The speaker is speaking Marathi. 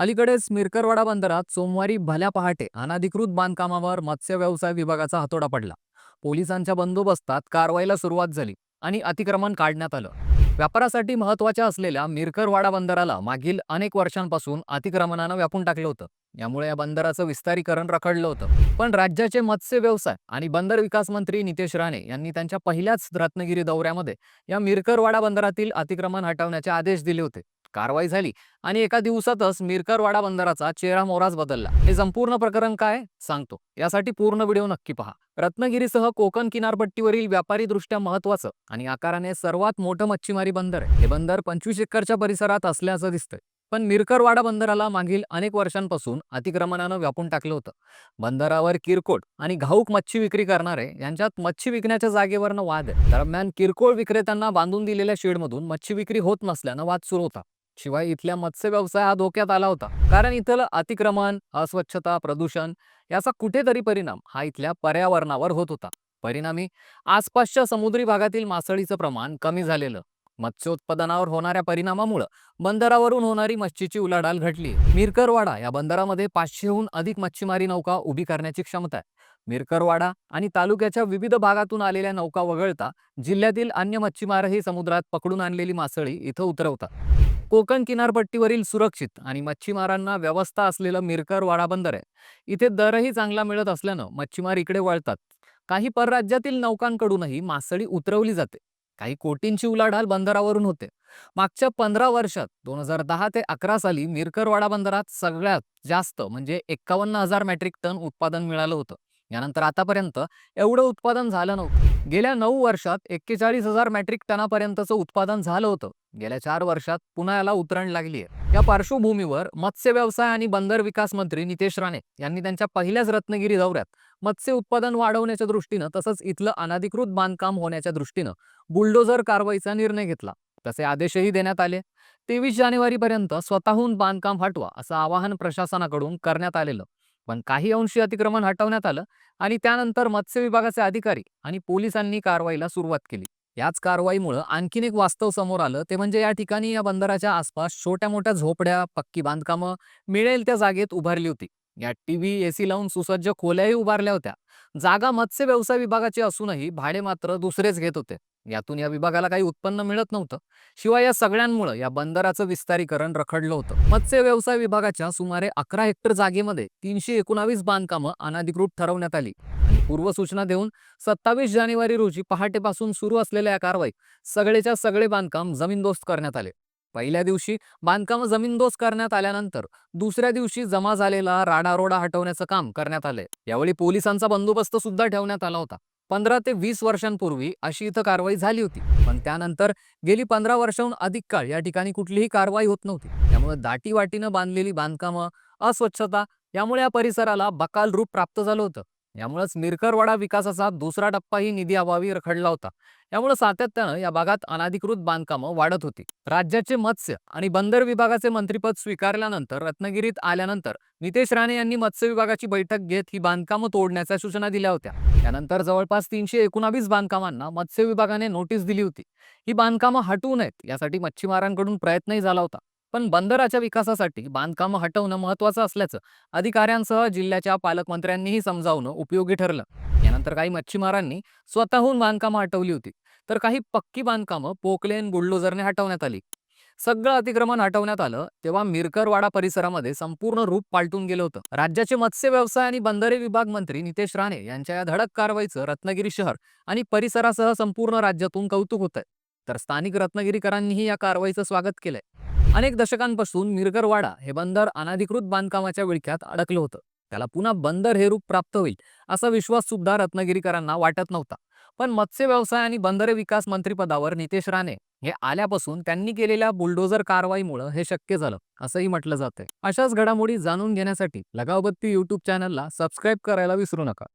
अलीकडेच मिरकरवाडा बंदरात सोमवारी भल्या पहाटे अनाधिकृत बांधकामावर मत्स्य व्यवसाय विभागाचा हातोडा पडला. पोलिसांच्या बंदोबस्तात कारवाईला सुरुवात झाली आणि अतिक्रमण काढण्यात आलं. व्यापारासाठी महत्त्वाच्या असलेल्या मिरकरवाडा बंदराला मागील अनेक वर्षांपासून अतिक्रमणानं व्यापून टाकलं होतं. यामुळे या बंदराचं विस्तारीकरण रखडलं होतं. पण राज्याचे मत्स्य व्यवसाय आणि बंदर विकास मंत्री नितेश राणे यांनी त्यांच्या पहिल्याच रत्नागिरी दौऱ्यामध्ये या मिरकरवाडा बंदरातील अतिक्रमण हटवण्याचे आदेश दिले होते. कारवाई झाली आणि एका दिवसातच मिरकरवाडा बंदराचा चेहरा मोराच बदलला. हे संपूर्ण प्रकरण काय? सांगतो. यासाठी पूर्ण व्हिडिओ नक्की पहा. रत्नागिरीसह कोकण किनारपट्टीवरील व्यापारी दृष्ट्या महत्वाचं आणि आकाराने सर्वात मोठं मच्छीमारी बंदर आहे. हे बंदर पंचवीस एकरच्या परिसरात असल्याचं दिसतंय. पण मिरकरवाडा बंदराला मागील अनेक वर्षांपासून अतिक्रमणानं व्यापून टाकलं होतं. बंदरावर किरकोळ आणि घाऊक मच्छी विक्री करणारे यांच्यात मच्छी विकण्याच्या जागेवरनं वाद आहे. दरम्यान किरकोळ विक्रेत्यांना बांधून दिलेल्या शेडमधून मच्छी विक्री होत नसल्यानं वाद सुरू होता. शिवाय इथल्या मत्स्य व्यवसाय हा धोक्यात आला होता. कारण इथलं अतिक्रमण अस्वच्छता प्रदूषण याचा कुठेतरी परिणाम हा इथल्या पर्यावरणावर होत होता. परिणामी आसपासच्या समुद्री भागातील मासळीचं प्रमाण कमी झालेलं. मत्स्योत्पादनावर होणाऱ्या परिणामामुळं बंदरावरून होणारी मच्छीची उलाढाल घटली. मिरकरवाडा या बंदरामध्ये पाचशेहून अधिक मच्छीमारी नौका उभी करण्याची क्षमता आहे. मिरकरवाडा आणि तालुक्याच्या विविध भागातून आलेल्या नौका वगळता जिल्ह्यातील अन्य मच्छीमारही समुद्रात पकडून आणलेली मासळी इथं उतरवतात. कोकण किनारपट्टीवरील सुरक्षित आणि मच्छीमारांना व्यवस्था असलेलं मिरकरवाडा बंदर आहे. इथे दरही चांगला मिळत असल्यानं मच्छीमार इकडे वळतात. काही परराज्यातील नौकांकडूनही मासळी उतरवली जाते. काही कोटींची उलाढाल बंदरावरून होते. मागच्या पंधरा वर्षात दोन हजार दहा ते अकरा साली मिरकरवाडा बंदरात सगळ्यात जास्त म्हणजे एक्कावन्न हजार मेट्रिक टन उत्पादन मिळालं होतं. यानंतर आतापर्यंत एवढं उत्पादन झालं नव्हतं. गेल्या नऊ वर्षात एक्केचाळीस हजार मॅट्रिक टनापर्यंतचं उत्पादन झालं होतं. गेल्या चार वर्षात पुन्हा याला उतरण लागली आहे या पार्श्वभूमीवर मत्स्य व्यवसाय आणि बंदर विकास मंत्री नितेश राणे यांनी त्यांच्या पहिल्याच रत्नागिरी दौऱ्यात मत्स्य उत्पादन वाढवण्याच्या दृष्टीनं तसंच इथलं अनधिकृत बांधकाम होण्याच्या दृष्टीनं बुलडोझर कारवाईचा निर्णय घेतला. तसे आदेशही देण्यात आले. तेवीस जानेवारीपर्यंत स्वतःहून बांधकाम हटवा असं आवाहन प्रशासनाकडून करण्यात आलेलं. पण काही अंशी अतिक्रमण हटवण्यात आलं आणि त्यानंतर मत्स्य विभागाचे अधिकारी आणि पोलिसांनी कारवाईला सुरुवात केली. याच कारवाईमुळं आणखीन एक वास्तव समोर आलं ते म्हणजे या ठिकाणी या बंदराच्या आसपास छोट्या मोठ्या झोपड्या पक्की बांधकामं मिळेल त्या जागेत उभारली होती. या टीव्ही एसी लावून सुसज्ज खोल्याही उभारल्या होत्या. जागा मत्स्य व्यवसाय विभागाची असूनही भाडे मात्र दुसरेच घेत होते. यातून या विभागाला काही उत्पन्न मिळत नव्हतं. शिवाय या सगळ्यांमुळे या बंदराचं विस्तारीकरण रखडलं होतं. मत्स्य व्यवसाय विभागाच्या सुमारे अकरा हेक्टर जागेमध्ये तीनशे एकोणावीस बांधकामं अनाधिकृत ठरवण्यात आली. पूर्वसूचना देऊन सत्तावीस जानेवारी रोजी पहाटेपासून सुरू असलेल्या या कारवाईत सगळेच्या सगळे बांधकाम जमीनदोस्त करण्यात आले. पहिल्या दिवशी बांधकाम जमीनदोस्त करण्यात आल्यानंतर दुसऱ्या दिवशी जमा झालेला राडारोडा हटवण्याचं काम करण्यात आलंय. यावेळी पोलिसांचा बंदोबस्त सुद्धा ठेवण्यात आला होता. पंधरा ते वीस वर्षांपूर्वी अशी इथं कारवाई झाली होती. पण त्यानंतर गेली पंधरा वर्षाहून अधिक काळ या ठिकाणी कुठलीही कारवाई होत नव्हती. त्यामुळे दाटीवाटीनं बांधलेली बांधकामं अस्वच्छता यामुळे या परिसराला बकाल रूप प्राप्त झालं होतं. यामुळेच मिरकरवाडा विकासाचा दुसरा टप्पाही निधी अभावी रखडला होता. यामुळे सातत्यानं या भागात अनाधिकृत बांधकामं वाढत होती. राज्याचे मत्स्य आणि बंदर विभागाचे मंत्रीपद स्वीकारल्यानंतर रत्नागिरीत आल्यानंतर नितेश राणे यांनी मत्स्य विभागाची बैठक घेत ही बांधकामं तोडण्याच्या सूचना दिल्या होत्या. त्यानंतर जवळपास तीनशे एकोणावीस बांधकामांना मत्स्य विभागाने नोटीस दिली होती. ही बांधकामं हटवू नयेत यासाठी मच्छीमारांकडून प्रयत्नही झाला होता. पण बंदराच्या विकासासाठी बांधकामं हटवणं महत्वाचं असल्याचं अधिकाऱ्यांसह जिल्ह्याच्या पालकमंत्र्यांनीही समजावणं उपयोगी ठरलं. यानंतर काही मच्छीमारांनी स्वतःहून बांधकामं हटवली होती तर काही पक्की बांधकामं पोकलेन बुलडोझरने हटवण्यात आली. सगळं अतिक्रमण हटवण्यात आलं तेव्हा मिरकरवाडा परिसरामध्ये संपूर्ण रूप पालटून गेलं होतं. राज्याचे मत्स्य व्यवसाय आणि बंदरे विभाग मंत्री नितेश राणे यांच्या या धडक कारवाईचं रत्नागिरी शहर आणि परिसरासह संपूर्ण राज्यातून कौतुक होत आहे तर स्थानिक रत्नागिरीकरांनीही या कारवाईचं स्वागत केलंय. अनेक दशकांपासून मिरगरवाडा हे बंदर अनाधिकृत बांधकामाच्या विळख्यात अडकलं होतं. त्याला पुन्हा बंदर हे रूप प्राप्त होईल असा विश्वास सुद्धा रत्नागिरीकरांना वाटत नव्हता. पण मत्स्य व्यवसाय आणि बंदरे विकास मंत्रिपदावर नितेश राणे हे आल्यापासून त्यांनी केलेल्या बुलडोझर कारवाईमुळे हे शक्य झालं असंही म्हटलं जातंय. अशाच घडामोडी जाणून घेण्यासाठी लगावबत्ती युट्यूब चॅनलला सबस्क्राईब करायला विसरू नका.